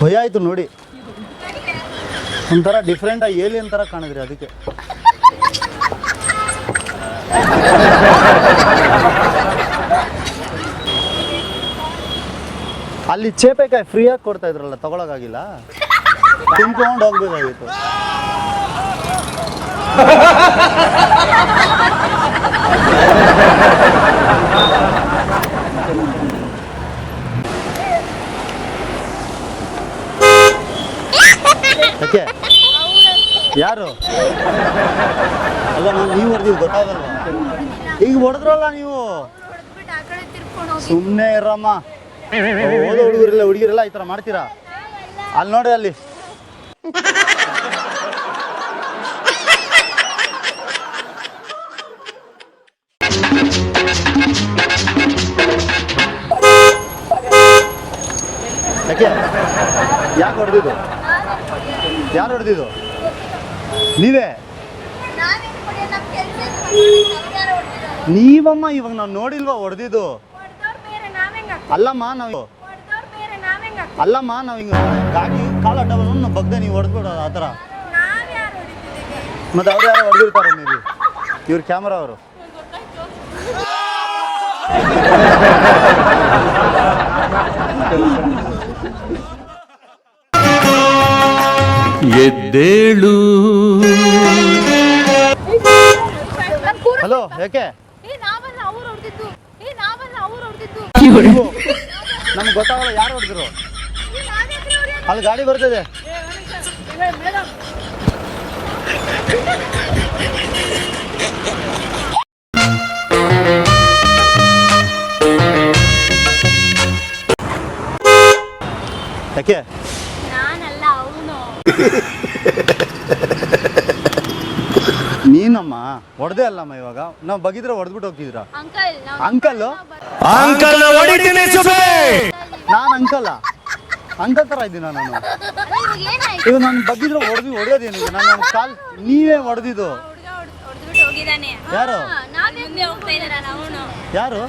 ಭಯ ಆಯ್ತು ನೋಡಿ. ಒಂಥರ ಡಿಫ್ರೆಂಟ್ ಆಗಿ ಏಲಿ ಅಂತರ ಕಾಣಿದ್ರಿ ಅದಕ್ಕೆ. ಅಲ್ಲಿ ಚೇಪೆಕಾಯಿ ಫ್ರೀಯಾಗಿ ಕೊಡ್ತಾ ಇದ್ರಲ್ಲ ತಗೊಳಕಾಗಿಲ್ಲ ತಿನ್ಕೊಂಡು ಹೋಗ್ಬೇಕಾಗಿತ್ತು ಯಾಕೆ ಯಾರು? ಅಲ್ಲ, ನಾನು ನೀವು ಹೊಡೆದಿದ್ದು ಗೊತ್ತಾಗಲ್ವಾ? ಈಗ ಹೊಡೆದ್ರಲ್ಲ ನೀವು? ಸುಮ್ಮನೆ ಇರಮ್ಮ. ಓದೋ ಹುಡುಗರಿಲ್ಲ, ಹುಡುಗಿರೆಲ್ಲ ಈ ಥರ ಮಾಡ್ತೀರಾ? ಅಲ್ಲಿ ನೋಡಿ ಅಲ್ಲಿ. ಯಾಕೆ? ಯಾಕೆ ಹೊಡೆದಿದ್ದು? ಯಾರು ಹೊಡೆದಿದ್ದು? ನೀವೇ. ನೀವಮ್ಮ ಇವಾಗ ನಾವು ನೋಡಿಲ್ವಾ ಹೊಡೆದಿದ್ದು? ಅಲ್ಲಮ್ಮ ನಾವು? ಅಲ್ಲಮ್ಮ ನಾವು ಹಿಂಗೆ ಗಾಡಿ ಕಾಲು ಡಬಲ್ ನಾವು ಬಗ್ದೆ ನೀವು ಹೊಡೆದ್ಬಿಡೋದು ಆ ಥರ? ಮತ್ತೆ ಅವ್ರು ಯಾರು ಹೊಡೆದಿರ್ತಾರೆ ನೀವು ಇವ್ರ ಕ್ಯಾಮ್ರಾ ಅವರು ಎದ್ದೇಳು ಹೊಡ್ದಿದ್ದು. ಯಾಕೆ? ನಮ್ಗೆ ಗೊತ್ತಾಗಲ್ಲ ಯಾರು ಹೊಡೆದ್ರು? ಅಲ್ಲಿ ಗಾಡಿ ಬರ್ತದೆ. ಯಾಕೆ? ನಾನಲ್ಲ ಅವನು. ನೀನಮ್ಮ ಹೊಡೆದೇ ಅಲ್ಲಮ್ಮ ಇವಾಗ. ನಾವು ಬಗಿದ್ರೆ ಹೊಡೆದ್ಬಿಟ್ಟು ಹೋಗ್ತಿದ್ರ ಅಂಕಲ್ ಅಂಕಲ್? ನಾನು ಅಂಕಲ್ಲ ಅಂಕಲ್ ಥರ ಇದ್ದೀನ ನಾನು? ಈಗ ನಾನು ಬಗ್ಗಿದ್ರೆ ಹೊಡೆದು ಹೊಡೆಯೋದೇನು ನಾನು ನನ್ನ ಕಾಲ್ ನೀವೇ ಹೊಡೆದಿದ್ದು ಯಾರು? ಯಾರು?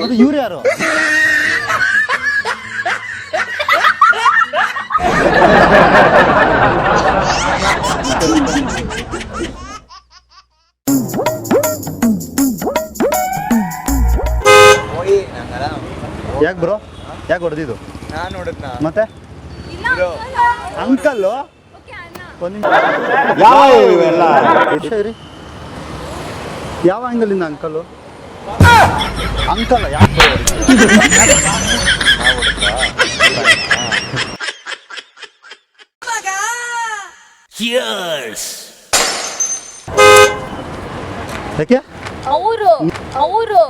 ಮತ್ತೆ ಇವ್ರು ಯಾರು? ಯಾಕೆ ಬ್ರೋ? ಯಾಕೆ ಹೊಡೆದಿದ್ದು? ನಾನು ನೋಡಿದ್ನ ಮತ್ತೆ? ಅಂಕಲ್ಲು? ಯಾವ ಇವೆಲ್ಲ? ಇರಿ ಯಾವ ಆ್ಯಂಗಲಿಂದ ಅಂಕಲ್ಲು? ಅಂಕಲ್ ಯಾಕೆ ಯಾಕೆ? ಅವರು ಅವರು.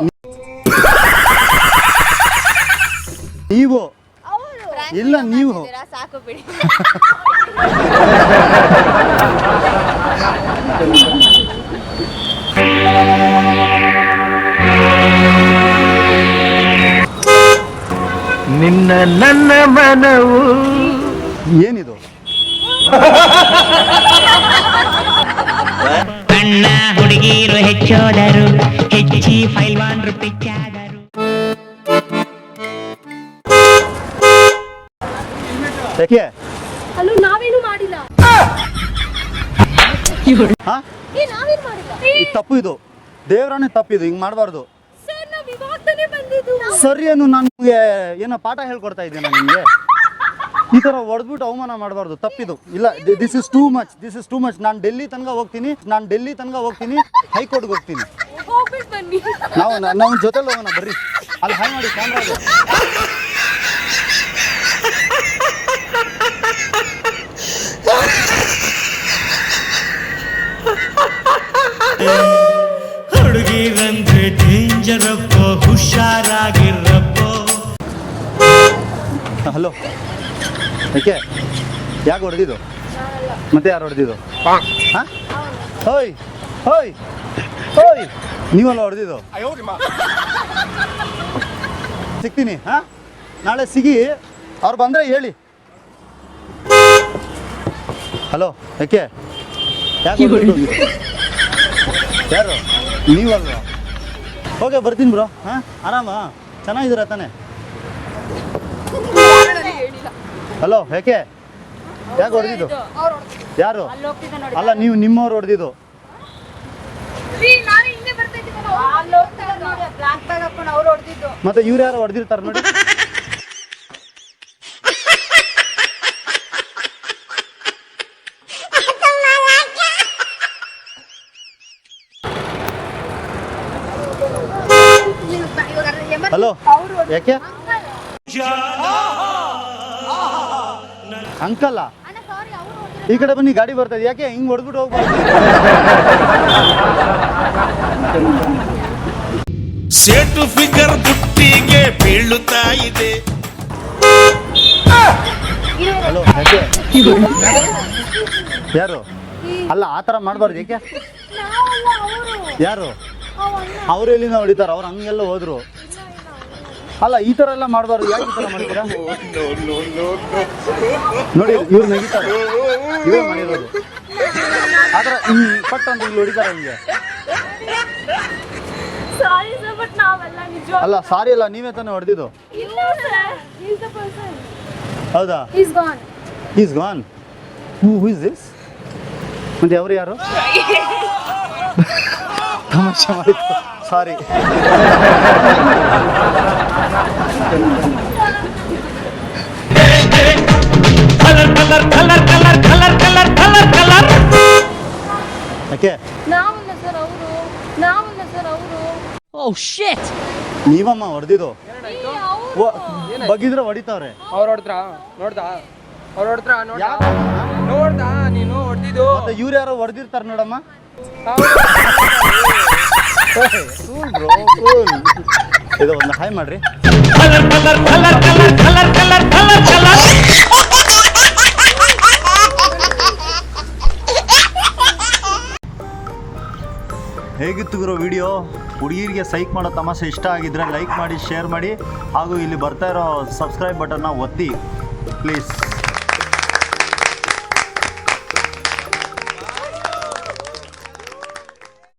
ನೀವು. ಇಲ್ಲ ನೀವು. ಸಾಕು ಬಿಡಿ. ನಿನ್ನ ನನ್ನ ಮನವು ಏನಿದು? ಕಣ್ಣ ಹುಡುಗಿರು ಹೆಚ್ಚೋದರು ಹೆಚ್ಚಿ ಫೈಲ್ವಾನ್ರು ಪಿಚ್ಚಾದರು ಅಲ್ಲೂ ನಾವೇನು ಮಾಡಿಲ್ಲ? ಹಾ? ಏ ನಾವೇನು ಮಾಡಿಲ್ಲ? ಇದು ತಪ್ಪು ಇದು. ದೇವರನ್ನೇ ತಪ್ಪಿದು ಹಿಂಗ್ ಮಾಡಬಾರ್ದು. ಸರ್ ನಾವ್ ಇವಾಗ ತಾನೇ ಬಂದಿದ್ದು. ಸರಿ ಏನು ನನಗೆ ಏನೋ ಪಾಠ ಹೇಳ್ಕೊಡ್ತಾ ಇದ್ದೇನೆ ನಿಮಗೆ. ಈ ಥರ ಹೊಡೆದ್ಬಿಟ್ಟು ಅವಮಾನ ಮಾಡಬಾರ್ದು ತಪ್ಪಿದು. ಇಲ್ಲ this is too much this is too much ನಾನು ಡೆಲ್ಲಿ ತನಕ ಹೋಗ್ತೀನಿ ನಾನು ಡೆಲ್ಲಿ ತನಕ ಹೋಗ್ತೀನಿ ಹೈಕೋರ್ಟ್ಗೆ ಹೋಗ್ತೀನಿ. ನಾವು ನಮ್ಮ ಜೊತೆಲಿ ಹೋಗೋಣ ಬರ್ರಿ. ಅಲ್ಲಿ ಹಾಯ್ ಮಾಡಿ ಕ್ಯಾಮ್ರಾ ಹಲೋ. ಯಾಕೆ? ಯಾಕೆ ಹೊಡೆದಿದ್ದು? ಮತ್ತೆ ಯಾರು ಹೊಡೆದಿದ್ದು? ಹಾಂ. ಹೋಯ್ ಹೋಯ್ ಹೋಯ್. ನೀವಲ್ಲ ಹೊಡೆದಿದ್ದು? ಸಿಗ್ತೀನಿ ಹಾಂ? ನಾಳೆ ಸಿಗಿ ಅವ್ರು ಬಂದರೆ ಹೇಳಿ. ಹಲೋ ಯಾಕೆ? ಯಾಕೆ? ಯಾರು? ನೀವಲ್ವಾ? ಓಕೆ ಬರ್ತೀನಿ ಬ್ರೋ. ಹಾಂ? ಆರಾಮ? ಚೆನ್ನಾಗಿದ್ದೀರಾ ತಾನೆ? ಹಲೋ ಯಾಕೆ? ಯಾಕೆ ಹೊಡೆದಿದ್ದು? ಯಾರು? ಅಲ್ಲ ನೀವು ನಿಮ್ಮವ್ರು ಹೊಡೆದಿದ್ದು. ಮತ್ತೆ ಇವ್ರು ಯಾರು ಹೊಡೆದಿರ್ತಾರೆ ನೋಡಿ. ಹಲೋ ಯಾಕೆ? ಅಂಕಲ್ಲ ಅಣ್ಣ ಸಾರಿ ಅವ್ರು ಈ ಕಡೆ ಬನ್ನಿ ಗಾಡಿ ಬರ್ತದೆ ಯಾಕೆ? ಹಿಂಗ್ ಹೊಡೆದ್ಬಿಟ್ಟು ಹೋಗ್ಬಾರ್ದು. ಸೇಟು ಫಿಗರ್ ಬುಟ್ಟಿಗೆ ಬೀಳುತ್ತಾ ಇದೆ. ಹಲೋ ಯಾರು? ಅಲ್ಲ ಆ ಥರ ಮಾಡಬಾರ್ದು ಯಾಕೆ? ಯಾರು? ಅವ್ರು ಎಲ್ಲಿಂದ ಹೊಡಿತಾರೆ? ಅವ್ರು ಹಂಗೆಲ್ಲ ಹೋದ್ರು. ಅಲ್ಲ ಈ ತರ ಎಲ್ಲ ಮಾಡಬಾರ್ದು. ಯಾಕೆ ಈ ತರ ಮಾಡ್ತೀರಾ ನೋಡಿ ಇವ್ರು ನಗಿತಾರೆ. ಇವ್ರು ಮಾಡಿರೋದು ಆದ್ರೆ ಈ ಪಟ್ ಅಂತ ಇಲ್ಲಿ ಹೊಡಿತಾರೆ ಹಿಂಗೆ. ಸಾರಿ ಸರ್ ಬಟ್ ನಾವೆಲ್ಲ ನಿಜ ಅಲ್ಲ ಸಾರಿ ಅಲ್ಲ ನೀವೇ ತಾನೇ ಹೊಡೆದಿದ್ದು. ಹೌದಾ? Is gone who who is this ಮತ್ತೆ ಅವ್ರು ಯಾರು? ತಮಾಷೆ ಮಾಡಿದ್ದು. ಸಾರಿ ಯಾಕೆ? ಅವರು ಓ ಶಿಟ್ ನೀವಮ್ಮ ಹೊಡೆದಿದ್ದು? ಬಗ್ಗಿದ್ರೆ ಹೊಡಿತಾವ್ರೆ. ಹೊಡೆದ್ರ? ಹೊಡೆದ್ರ? ನೀನು ಹೊಡೆದಿದ್ದು? ಇವ್ರು ಯಾರೋ ಹೊಡೆದಿರ್ತಾರೆ ನೋಡಮ್ಮ. ಬ್ರೋ ಇದು ಒಂದು ಹಾಯ್ ಮಾಡ್ರಿ colour colour colour colour colour colour colour colour ಹೇಗಿತ್ತು ಗುರು ವಿಡಿಯೋ ಹುಡುಗಿರಿಗೆ ಸೈಕ್ ಮಾಡೋ ತಮಾಷೆ ಇಷ್ಟ ಆಗಿದ್ರೆ ಲೈಕ್ ಮಾಡಿ ಶೇರ್ ಮಾಡಿ. ಹಾಗೂ ಇಲ್ಲಿ ಬರ್ತಾ ಇರೋ ಸಬ್ಸ್ಕ್ರೈಬ್ ಬಟನ್ನ ಒತ್ತಿ ಪ್ಲೀಸ್